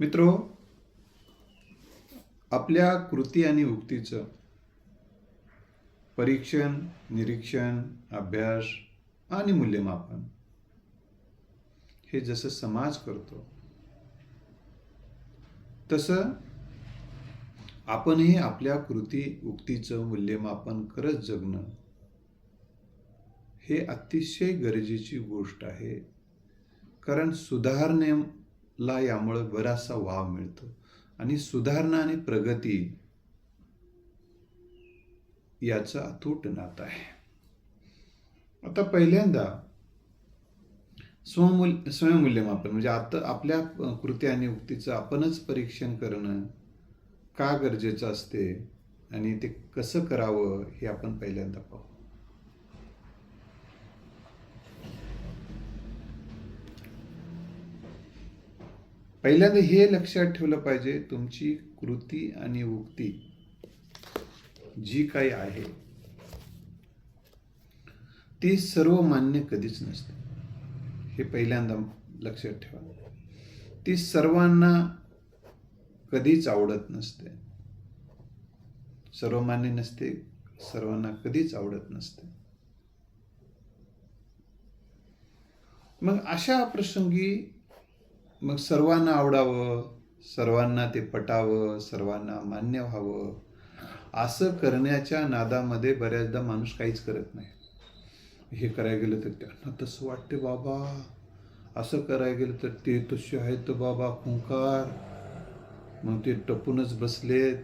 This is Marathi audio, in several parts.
मित्रो आपल्या कृती आणि उक्तीचं परीक्षण निरीक्षण अभ्यास आणि मूल्यमापन हे जसं समाज करतो तसं आपणही आपल्या कृती उक्तीचं मूल्यमापन करत जगणं हे अतिशय गरजेची गोष्ट आहे. कारण सुधारणे ला यामुळे बराचसा वाव मिळतो. आणि सुधारणा आणि प्रगती याचं अतूट नातं आहे. आता पहिल्यांदा स्वमूल स्वयंमूल्यमापन म्हणजे आता आपल्या कृती आणि उक्तीचं आपणच परीक्षण करणं का गरजेचं असते आणि ते कसं करावं हे आपण पहिल्यांदा पाहू. पहिल्यांदा हे लक्षात ठेवलं पाहिजे तुमची कृती आणि उक्ती जी काही आहे ती सर्व मान्य कधीच नसते. हे पहिल्यांदा लक्षात ठेवा. ती सर्वांना कधीच आवडत नसते. सर्वमान्य नसते सर्वांना कधीच आवडत नसते. मग अशा प्रसंगी मग सर्वांना आवडावं सर्वांना ते पटावं सर्वांना मान्य व्हावं. असं करण्याच्या नादामध्ये बऱ्याचदा माणूस काहीच करत नाही. हे करायला गेलं तर त्यांना तसं वाटते बाबा असं करायला गेलं तर ते तसे आहेत बाबा खुंकार. मग ते टपूनच बसलेत.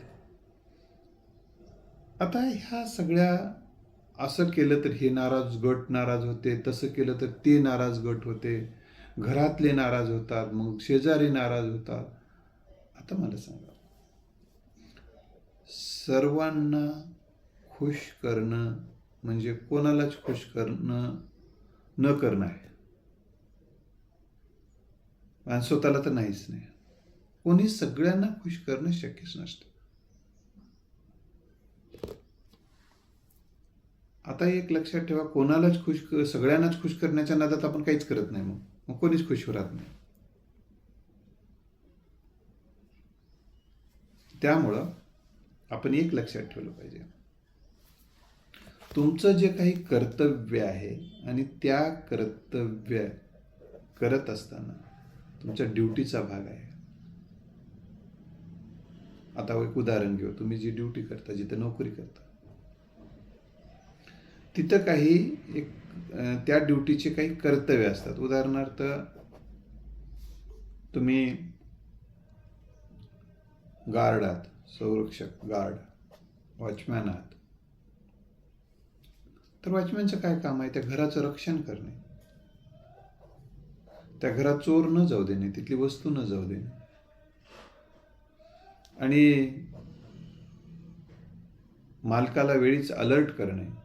आता ह्या सगळ्या असं केलं तर हे नाराज गट नाराज होते तसं केलं तर ते नाराज गट होते. घरातले नाराज होतात मग शेजारी नाराज होतात. आता मला सांगा. सर्वांना खुश करणं म्हणजे कोणालाच खुश करणं न करणं आहे. आणि स्वतःला तर नाहीच नाही. कोणी सगळ्यांना खुश करणं शक्यच नसतं. आता एक लक्षात ठेवा कोणालाच खुश सगळ्यांनाच खुश करण्याच्या नादात आपण काहीच करत नाही मग. मग कोणीच खुश राहत नाही. त्यामुळं आपण एक लक्षात ठेवलं पाहिजे. तुमचं जे काही कर्तव्य आहे आणि त्या कर्तव्य करत असताना तुमच्या ड्युटीचा भाग आहे. आता हो एक उदाहरण घेऊ. तुम्ही जी ड्युटी करता जिथं नोकरी करता तिथं काही एक त्या ड्युटीचे काही कर्तव्य असतात. उदाहरणार्थ तुम्ही गार्ड आहात संरक्षक गार्ड वॉचमॅन आहात. तर वॉचमॅनचं काय काम आहे? त्या घराचं रक्षण करणे. त्या घरात चोर न जाऊ देणे तिथली वस्तू न जाऊ देणे. आणि मालकाला वेळीच अलर्ट करणे.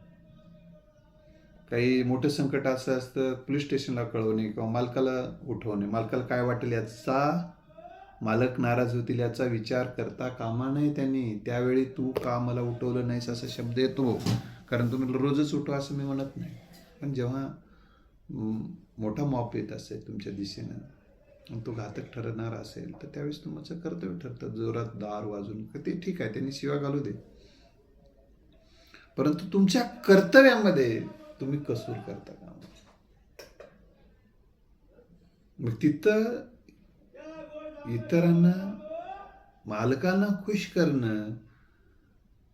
काही मोठं संकट असं असतं पोलीस स्टेशनला कळवणे किंवा मालकाला उठवणे. मालकाला काय वाटेल याचा मालक नाराज होतील याचा विचार करता कामा नाही त्यांनी. त्यावेळी तू का मला उठवलं नाहीस असा शब्द येतो. कारण तुम्ही रोजच उठवा असं मी म्हणत नाही. पण जेव्हा मोठा मॉप येत असेल तुमच्या दिशेनं आणि तो घातक ठरणार असेल तर त्यावेळेस तुमचं कर्तव्य ठरतं. जोरात दार वाजून का ते ठीक आहे त्यांनी शिवा घालू दे. परंतु तुमच्या कर्तव्यामध्ये तुम्ही कसूर करता का? मग तिथं इतरांना मालकांना खुश करणं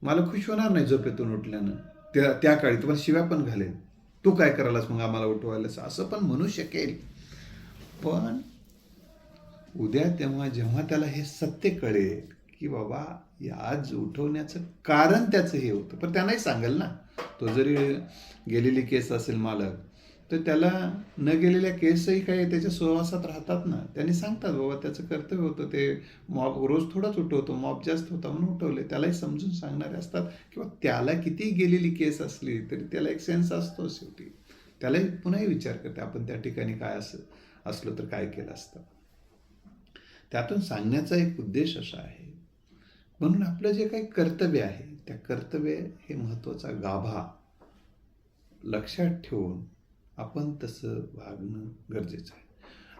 मला खुश होणार नाही झोपेतून उठल्यानं. त्या त्या काळी तुम्हाला शिव्या पण घालेल तू काय करायलास मग आम्हाला उठवायलास? असं पण म्हणू शकेल. पण उद्या तेव्हा जेव्हा त्याला हे सत्य कळेल की बाबा आज उठवण्याचं कारण त्याचं हे होतं. पण त्यांनाही सांगेल ना. तो जरी गेलेली केस असेल मालक तर त्याला न गेलेल्या केसही काही त्याच्या सहवासात राहतात ना? त्यांनी सांगतात बाबा त्याचं कर्तव्य होतं ते मॉब रोज थोडाच उठवतो मॉब जास्त होता म्हणून उठवले. त्यालाही समजून सांगणारे असतात. किंवा त्याला किती गेलेली केस असली तरी त्याला एक सेन्स असतो शेवटी. त्यालाही पुन्हाही विचार करते आपण त्या ठिकाणी काय असं असलो तर काय केलं असतं? त्यातून सांगण्याचा एक उद्देश असा आहे. म्हणून आपलं जे काही कर्तव्य आहे त्या कर्तव्य हे महत्त्वाचा गाभा लक्षात ठेवून आपण तसं वागणं गरजेचं आहे.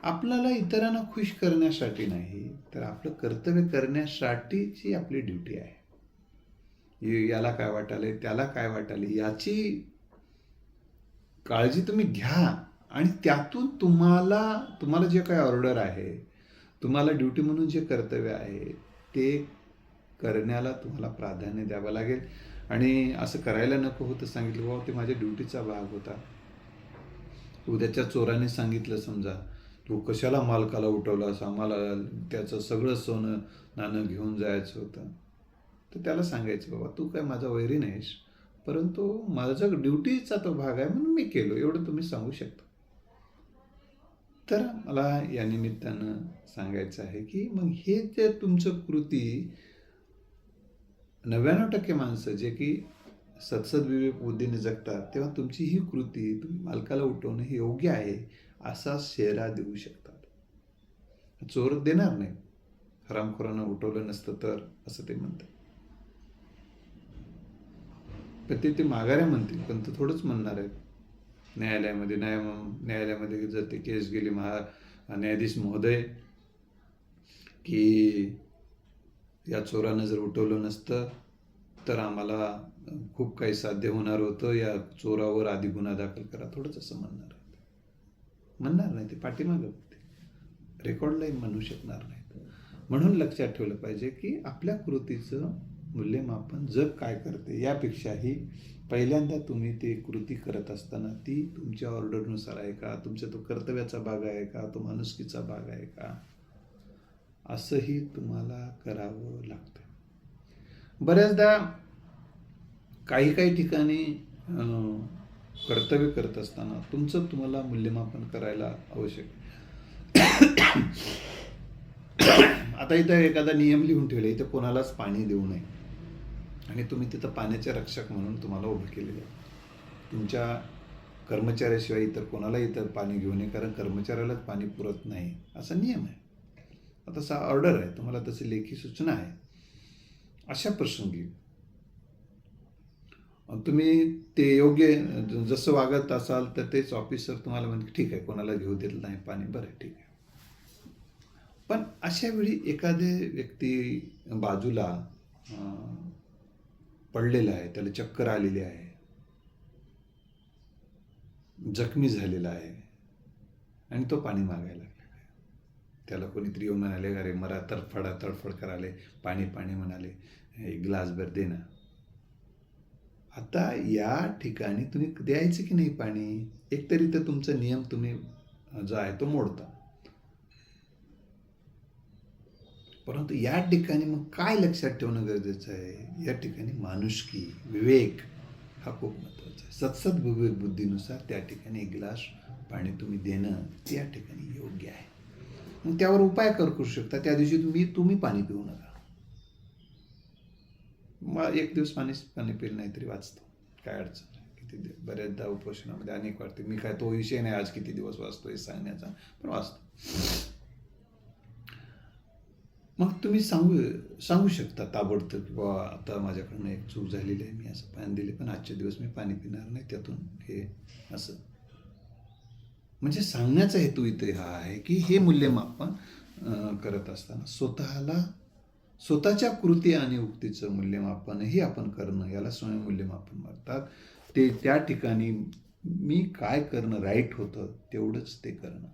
आपल्याला इतरांना खुश करण्यासाठी नाही तर आपलं कर्तव्य करण्यासाठीची आपली ड्युटी आहे. याला काय वाटाले त्याला काय वाटाले याची काळजी तुम्ही घ्या आणि त्यातून तुम्हाला तुम्हाला जे काही ऑर्डर आहे तुम्हाला ड्युटी म्हणून जे कर्तव्य आहे ते करण्याला तुम्हाला प्राधान्य द्यावं लागेल. आणि असं करायला नको होतं सांगितलं बाबा ते माझ्या ड्युटीचा भाग होता. उद्याच्या चोराने सांगितलं समजा तू कशाला मालकाला उठवलास? आम्हाला त्याचं सगळं सोनं नाणं घेऊन जायचं होतं. तर त्याला सांगायचं बाबा तू काय माझा वैरी नाहीस परंतु माझा ड्युटीचा तो भाग आहे म्हणून मी केलो एवढं तुम्ही सांगू शकता. तर मला या निमित्तानं सांगायचं आहे की मग हे जे तुमचं कृती नव्याण्णव टक्के माणसं जे की सत्सद विवेक बुद्धीने जगतात तेव्हा तुमची ही कृती तुम्ही मालकाला उठवणं हे योग्य आहे असा शेरा देऊ शकतात. चोर देणार नाही. हरामखोरांना उठवलं नसतं तर असं ते म्हणतात. पण ते ते माघाऱ्या म्हणतील पण ते थोडंच म्हणणार आहेत. न्यायालयामध्ये न्याय न्यायालयामध्ये जर ते केस गेली महा न्यायाधीश महोदय की या चोरानं जर उठवलं नसतं तर आम्हाला खूप काही साध्य होणार होतं. या चोरावर आधी गुन्हा दाखल करा. थोडंच असं म्हणणार म्हणणार नाही ते. पाठीमागं बघते रेकॉर्डलाही म्हणू शकणार नाहीत. म्हणून लक्षात ठेवलं पाहिजे की आपल्या कृतीचं मूल्यमापन जग काय करते यापेक्षाही पहिल्यांदा तुम्ही ते कृती करत असताना ती तुमच्या ऑर्डरनुसार आहे का? तुमच्या तो कर्तव्याचा भाग आहे का? तो माणुसकीचा भाग आहे का? असंही तुम्हाला करावं लागतं. बऱ्याचदा काही काही ठिकाणी कर्तव्य करत असताना तुमचं तुम्हाला मूल्यमापन करायला आवश्यक आता इथं एखादा नियम लिहून ठेवले इथं कोणालाच पाणी देऊ नये. आणि तुम्ही तिथं पाण्याचे रक्षक म्हणून तुम्हाला उभं केलेलं आहे. तुमच्या कर्मचाऱ्याशिवाय इतर कोणाला इतर पाणी घेऊ नये कारण कर्मचाऱ्यालाच पाणी पुरत नाही असा नियम आहे. तसा ऑर्डर आहे तुम्हाला तशी लेखी सूचना आहे. अशा प्रसंगी तुम्ही ते योग्य जसं वागत असाल तर तेच ऑफिसर तुम्हाला म्हणते ठीक आहे कोणाला घेऊ देत नाही पाणी बरं ठीक आहे. पण अशा वेळी एखादे व्यक्ती बाजूला पडलेला आहे त्याला चक्कर आलेली आहे जखमी झालेला आहे आणि तो पाणी मागायला आहे त्याला कोणीतरी येऊन म्हणाले अरे मरा तडफडा तडफड कराले पाणी पाणी म्हणाले एक ग्लासभर दे ना. आता या ठिकाणी तुम्ही द्यायचं की नाही पाणी? एकतरी तर तुमचा नियम तुम्ही जो आहे तो मोडता. परंतु या ठिकाणी मग काय लक्षात ठेवणं गरजेचं आहे? या ठिकाणी माणुसकी विवेक हा खूप महत्त्वाचा आहे. सतसत विवेक बुद्धीनुसार त्या ठिकाणी एक ग्लास पाणी तुम्ही देणं या ठिकाणी योग्य आहे. मग त्यावर उपाय कर करू शकता. त्या दिवशी तुम्ही तुम्ही पाणी पिऊ नका. मग एक दिवस पाणी पाणी पिलं नाही तरी वाचतो. काय अडचण नाही. किती दिवस बऱ्याचदा उपोषणामध्ये अनेक वाटते. मी काय तो विषय नाही आज किती दिवस वाचतो हे सांगण्याचा पण वाचतो. मग तुम्ही सांगू सांगू शकता ताबडतोब की बाबा आता माझ्याकडनं एक चूक झालेली आहे मी असं पाणी दिले पण आजचे दिवस मी पाणी पिणार नाही त्यातून हे असं म्हणजे सांगण्याचा हेतू इथे हा आहे की हे मूल्यमापन करत असताना स्वतःला स्वतःच्या कृती आणि उक्तीचं मूल्यमापनही आपण करणं याला स्वयंमूल्यमापन म्हणतात. ते त्या ठिकाणी मी काय करणं राईट होतं तेवढंच ते करणं.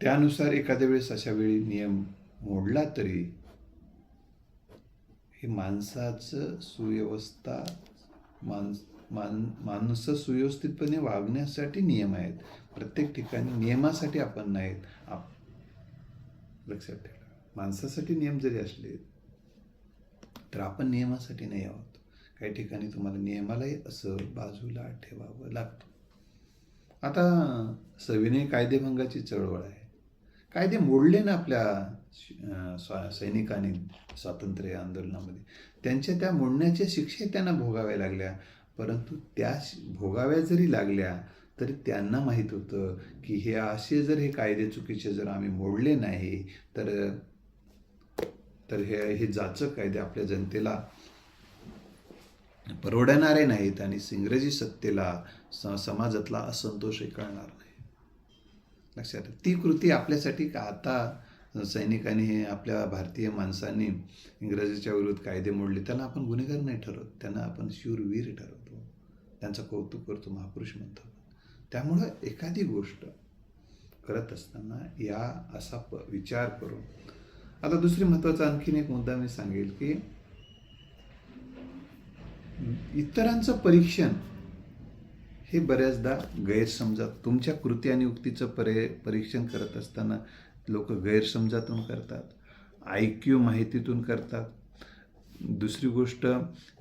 त्यानुसार एखाद्या वेळेस अशा वेळी नियम मोडला तरी हे माणसाचं सुव्यवस्था माणस मान माणसं सुव्यवस्थितपणे वागण्यासाठी नियम आहेत. प्रत्येक ठिकाणी नियमासाठी आपण नाहीत. आप लक्षात ठेवा. माणसासाठी नियम जरी असले तर आपण नियमासाठी नाही आहोत. काही ठिकाणी तुम्हाला नियमालाही असं बाजूला ठेवावं लागतं. आता सविनय कायदेभंगाची चळवळ आहे. कायदे मोडले ना आपल्या स्वा सैनिकांनी स्वातंत्र्य आंदोलनामध्ये. त्यांच्या त्या मोडण्याच्या शिक्षे त्यांना भोगाव्या लागल्या. परंतु त्या भोगाव्या जरी लागल्या तरी त्यांना माहीत होतं की हे असे जर हे कायदे चुकीचे जर आम्ही मोडले नाही तर तर हे हे जाचक कायदे आपल्या जनतेला परवडणारे नाहीत आणि इंग्रजी सत्तेला स समाजातला असंतोषही कळणार नाही. लक्षात ती कृती आपल्यासाठी का आता सैनिकांनी हे आपल्या भारतीय माणसांनी इंग्रजीच्या विरुद्ध कायदे मोडले? त्यांना आपण गुन्हेगार नाही ठरवत. त्यांना आपण शूरवीर ठरवतो. त्यांचं कौतुक करतो महापुरुष म्हणतो त्यामुळं एखादी गोष्ट करत असताना या असा प विचार करून. आता दुसरी महत्त्वाचा आणखीन एक मुद्दा मी सांगेल की इतरांचं परीक्षण हे बऱ्याचदा गैरसमजात तुमच्या कृती आणि उक्तीचं परे परीक्षण करत असताना लोक गैरसमजातून करतात ऐक्यू माहितीतून करतात दुसरी गोष्ट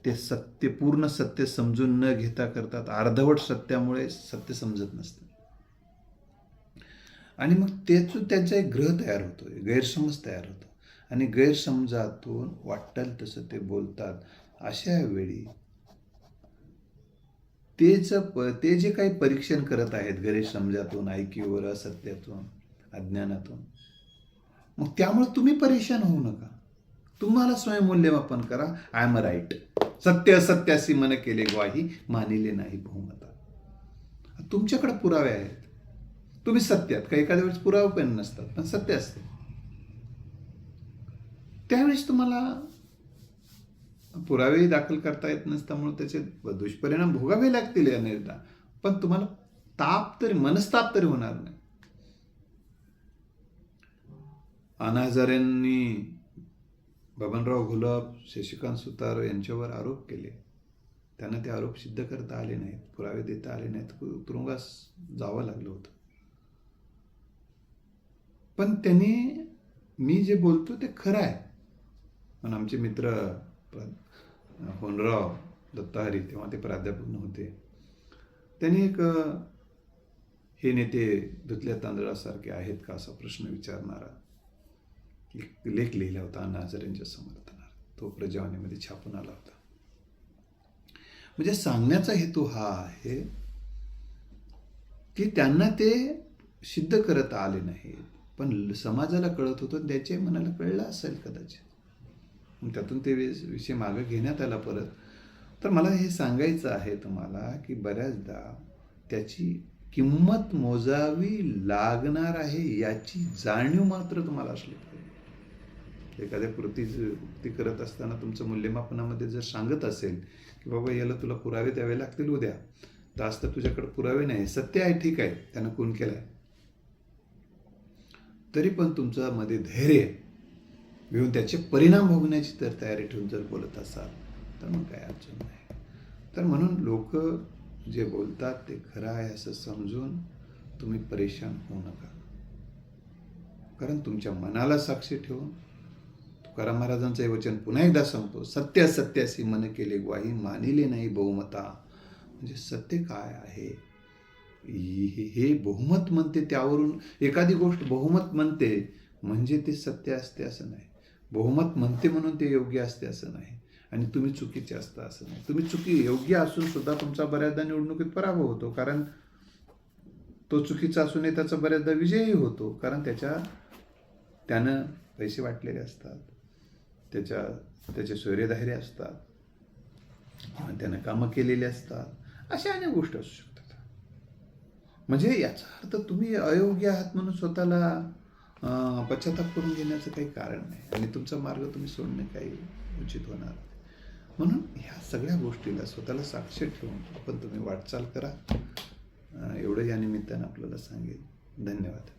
ते सत्य पूर्ण सत्य समजून न घेता करतात. अर्धवट सत्यामुळे सत्य समजत नसतं. आणि मग तेच त्यांचा एक ग्रह तयार होतो गैरसमज तयार होतो. आणि गैरसमजातून वाटतं तसं ते बोलतात. अशा वेळी तेच ते जे काही परीक्षण करत आहेत गैरसमजातून ऐकीवर असत्यातून अज्ञानातून मग त्यामुळे तुम्ही परेशान होऊ नका. तुम्हाला स्वयंमूल्यमापन करा. आय एम राईट सत्य असत्यासी मन केले ग्वाही मानिले नाही बहुमता. तुमच्याकडे पुरावे आहेत. तुम्ही सत्यात काही एखाद्या वेळेस पुरावे पण नसतात पण सत्य असते. त्यावेळेस तुम्हाला पुरावेही दाखल करता येत नसल्यामुळे त्याचे दुष्परिणाम भोगावे लागतील अनेकदा. पण तुम्हाला ताप तरी मनस्ताप तरी होणार नाही. अनाजाऱ्यांनी बबनराव गुलाब शशिकांत सुतार यांच्यावर आरोप केले. त्यांना ते आरोप सिद्ध करता आले नाहीत. पुरावे देता आले नाहीत. तुरुंगास जावं लागलं होतं. पण त्यांनी मी जे बोलतो ते खरं आहे. पण आमचे मित्र होनराव दत्ताहरी तेव्हा ते प्राध्यापक नव्हते. त्यांनी एक हे नेते धुतल्या तांदळासारखे आहेत का? असा प्रश्न विचारणारा एक लेख लिहिला होता अण्णा हजारेंच्या समर्थनार्थ तो प्रजावाणीमध्ये छापून आला होता. म्हणजे सांगण्याचा हेतू हा आहे की त्यांना ते सिद्ध करत आले नाहीत. पण समाजाला कळत होतं त्याच्या मनाला कळलं असेल कदाचित. मग त्यातून ते विषय मागं घेण्यात आला परत. तर मला हे सांगायचं आहे तुम्हाला की बऱ्याचदा त्याची किंमत मोजावी लागणार आहे याची जाणीव मात्र तुम्हाला असली पाहिजे. एखाद्या कृतीची कृती करत असताना तुमचं मूल्यमापनामध्ये जर सांगत असेल की बाबा याला तुला पुरावे द्यावे लागतील उद्या तर आज तर तुझ्याकडे पुरावे नाही. सत्य आहे ठीक आहे. त्यानं खून केलाय. तरी पण तुमच्यामध्ये धैर्य घेऊन त्याचे परिणाम भोगण्याची तर तयारी ठेवून जर बोलत असाल तर मग काय अडचण नाही. तर म्हणून लोक जे बोलतात ते खरं आहे असं समजून तुम्ही परेशान होऊ नका. कारण तुमच्या मनाला साक्षी ठेवून तुकाराम महाराजांचं हे वचन पुन्हा एकदा सांगतो. सत्य सत्यासी मन केले ग्वाही मानिले नाही बहुमता. म्हणजे सत्य काय आहे? हे हे बहुमत म्हणते त्यावरून एखादी गोष्ट बहुमत म्हणते म्हणजे ते सत्य असते असं नाही. बहुमत म्हणते म्हणून ते योग्य असते असं नाही. आणि तुम्ही चुकीचे असता असं नाही. तुम्ही चुकी योग्य असून सुद्धा तुमचा बऱ्याचदा निवडणुकीत पराभव होतो. कारण तो चुकीचा असूनही त्याचा बऱ्याचदा विजयही होतो. कारण त्याच्या त्यानं पैसे वाटलेले असतात. त्याच्या त्याचे सोयरेधारे असतात. त्यानं कामं केलेली असतात. अशा अनेक गोष्टी असू शकतात. म्हणजे याचा अर्थ तुम्ही अयोग्य आहात म्हणून स्वतःला पश्चाताप करून घेण्याचं काही कारण नाही. आणि तुमचा मार्ग तुम्ही सोडणे काही उचित होणार नाही. म्हणून ह्या सगळ्या गोष्टीला स्वतःला साक्ष ठेवून आपण तुम्ही वाटचाल करा. एवढं या निमित्तानं आपल्याला सांगेल धन्यवाद.